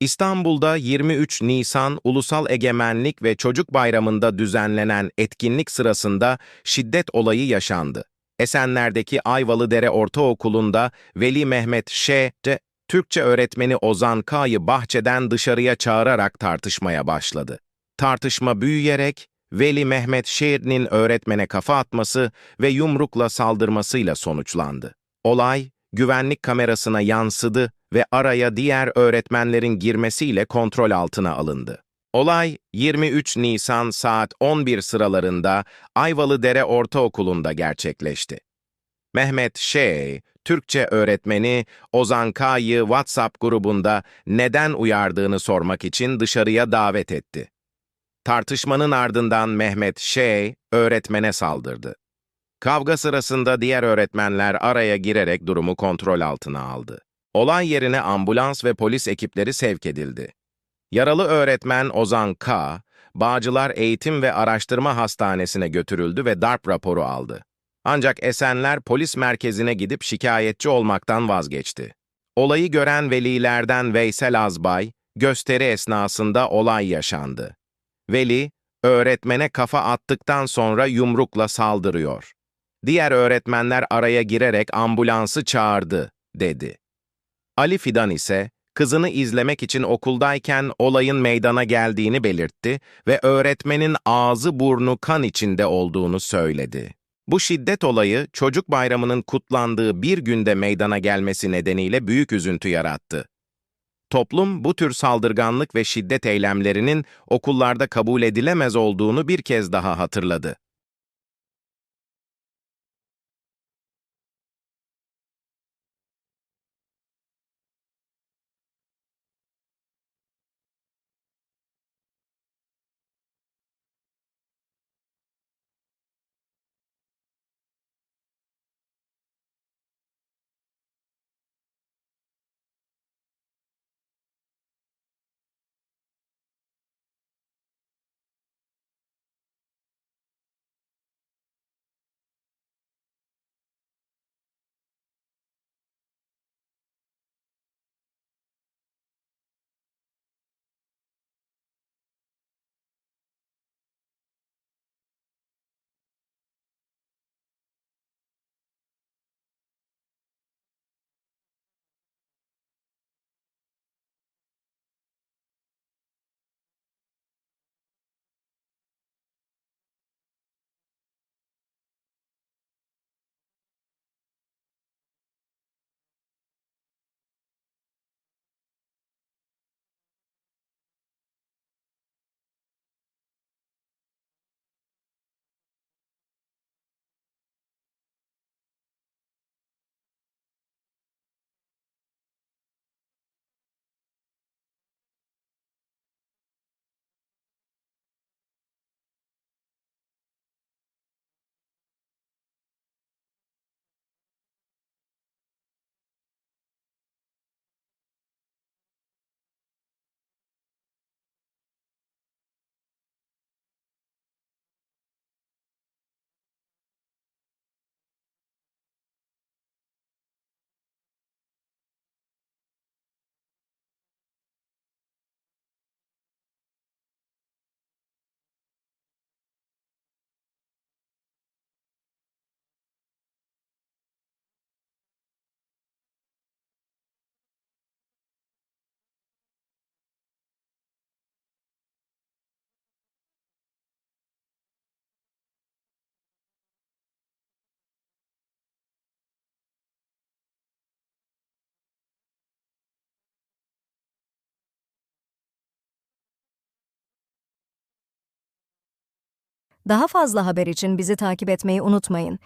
İstanbul'da 23 Nisan Ulusal Egemenlik ve Çocuk Bayramı'nda düzenlenen etkinlik sırasında şiddet olayı yaşandı. Esenler'deki Ayvalıdere Ortaokulu'nda Veli Mehmet Ş. Türkçe öğretmeni Ozan K'yı bahçeden dışarıya çağırarak tartışmaya başladı. Tartışma büyüyerek Veli Mehmet Şehir'in öğretmene kafa atması ve yumrukla saldırmasıyla sonuçlandı. Olay, güvenlik kamerasına yansıdı ve araya diğer öğretmenlerin girmesiyle kontrol altına alındı. Olay 23 Nisan saat 11 sıralarında Ayvalıdere Ortaokulu'nda gerçekleşti. Mehmet Şey, Türkçe öğretmeni Ozan K'yı WhatsApp grubunda neden uyardığını sormak için dışarıya davet etti. Tartışmanın ardından Mehmet Şey, öğretmene saldırdı. Kavga sırasında diğer öğretmenler araya girerek durumu kontrol altına aldı. Olay yerine ambulans ve polis ekipleri sevk edildi. Yaralı öğretmen Ozan K., Bağcılar Eğitim ve Araştırma Hastanesi'ne götürüldü ve darp raporu aldı. Ancak Esenler polis merkezine gidip şikayetçi olmaktan vazgeçti. Olayı gören velilerden Veysel Azbay, gösteri esnasında olay yaşandı. Veli, öğretmene kafa attıktan sonra yumrukla saldırıyor. Diğer öğretmenler araya girerek ambulansı çağırdı, dedi. Ali Fidan ise kızını izlemek için okuldayken olayın meydana geldiğini belirtti ve öğretmenin ağzı burnu kan içinde olduğunu söyledi. Bu şiddet olayı çocuk bayramının kutlandığı bir günde meydana gelmesi nedeniyle büyük üzüntü yarattı. Toplum bu tür saldırganlık ve şiddet eylemlerinin okullarda kabul edilemez olduğunu bir kez daha hatırladı. Daha fazla haber için bizi takip etmeyi unutmayın.